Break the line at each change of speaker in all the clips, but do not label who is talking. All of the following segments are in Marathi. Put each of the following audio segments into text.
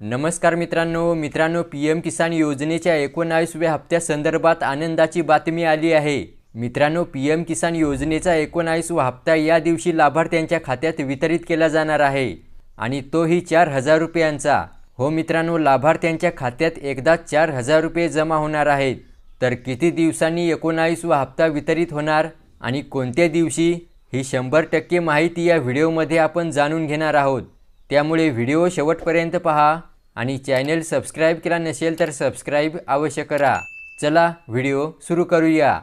नमस्कार मित्रांनो मित्रांनो पी एम किसान योजनेच्या एकोणावीसव्या हप्त्यासंदर्भात आनंदाची बातमी आली आहे. मित्रांनो पी एम किसान योजनेचा एकोणावीसवा हप्ता या दिवशी लाभार्थ्यांच्या खात्यात वितरित केला जाणार आहे आणि तोही चार हजार रुपयांचा. हो मित्रांनो लाभार्थ्यांच्या खात्यात एकदा चार हजार रुपये जमा होणार आहेत. तर किती दिवसांनी एकोणावीसवा हप्ता वितरित होणार आणि कोणत्या दिवशी ही शंभर टक्के माहिती या व्हिडिओमध्ये आपण जाणून घेणार आहोत. त्यामुळे व्हिडिओ शेवटपर्यंत पहा आणि चॅनेल सबस्क्राईब केला नसेल तर सबस्क्राईब अवश्य करा. चला व्हिडिओ सुरू करूया.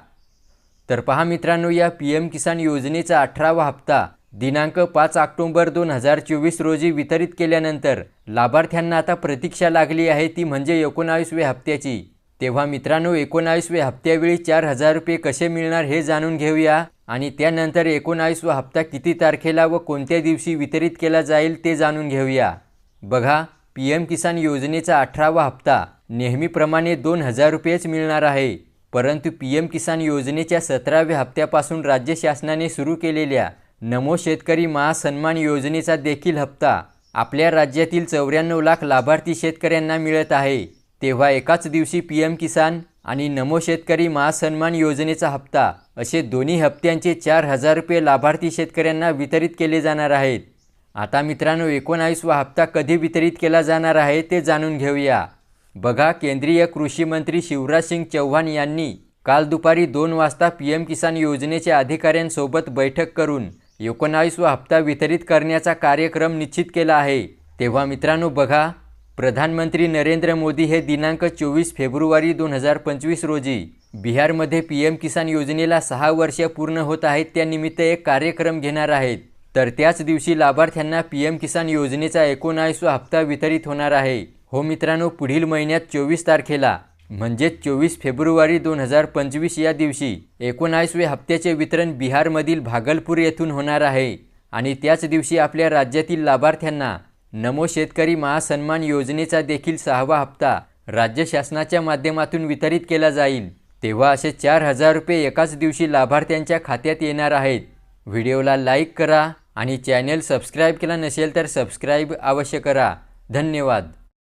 तर पहा मित्रांनो या पी एम किसान योजनेचा अठरावा हप्ता दिनांक पाच ऑक्टोंबर दोन हजार चोवीस रोजी वितरित केल्यानंतर लाभार्थ्यांना आता प्रतीक्षा लागली आहे ती म्हणजे एकोणावीसव्या हप्त्याची. तेव्हा मित्रांनो एकोणावीसव्या हप्त्यावेळी चार हजार रुपये कसे मिळणार हे जाणून घेऊया. आणि त्यानंतर एकोणावीसवा हप्ता किती तारखेला व कोणत्या दिवशी वितरित केला जाईल ते जाणून घेऊया. बघा पी एम किसान योजनेचा अठरावा हप्ता नेहमीप्रमाणे दोन हजार रुपयेच मिळणार आहे. परंतु पी एम किसान योजनेच्या सतराव्या हप्त्यापासून राज्य शासनाने सुरू केलेल्या नमो शेतकरी महासन्मान योजनेचा देखील हप्ता आपल्या राज्यातील चौऱ्याण्णव लाख लाभार्थी शेतकऱ्यांना मिळत आहे. तेव्हा एकाच दिवशी पी एम किसान आणि नमो शेतकरी महासन्मान योजनेचा हप्ता असे दोन्ही हप्त्यांचे चार हजार रुपये लाभार्थी शेतकऱ्यांना वितरित केले जाणार आहेत. आता मित्रांनो एकोणावीसवा हप्ता कधी वितरित केला जाणार आहे ते जाणून घेऊया. बघा केंद्रीय कृषी मंत्री शिवराज सिंग चौहान यांनी काल दुपारी दोन वाजता पी एम किसान योजनेच्या अधिकाऱ्यांसोबत बैठक करून एकोणावीसवा हप्ता वितरित करण्याचा कार्यक्रम निश्चित केला आहे. तेव्हा मित्रांनो बघा प्रधानमंत्री नरेंद्र मोदी हे दिनांक चोवीस फेब्रुवारी दोन हजार पंचवीस रोजी बिहारमध्ये पी एम किसान योजनेला सहा वर्ष पूर्ण होत आहेत त्यानिमित्त एक कार्यक्रम घेणार आहेत. तर त्याच दिवशी लाभार्थ्यांना पी एम किसान योजनेचा एकोणावीसवा हप्ता वितरित होणार आहे. हो मित्रांनो पुढील महिन्यात चोवीस तारखेला म्हणजेच चोवीस फेब्रुवारी दोन हजार पंचवीस या दिवशी एकोणावीसव्या हप्त्याचे वितरण बिहारमधील भागलपूर येथून होणार आहे. आणि त्याच दिवशी आपल्या राज्यातील लाभार्थ्यांना नमो शेतकरी महासन्मान योजनेचा देखील सहावा हप्ता राज्य शासनाच्या माध्यमातून वितरित केला जाईल. तेव्हा असे चार हजार रुपये एकाच दिवशी लाभार्थ्यांच्या खात्यात येणार आहेत. व्हिडिओला लाईक करा आणि चॅनेल सबस्क्राईब केला नसेल तर सबस्क्राईब अवश्य करा. धन्यवाद.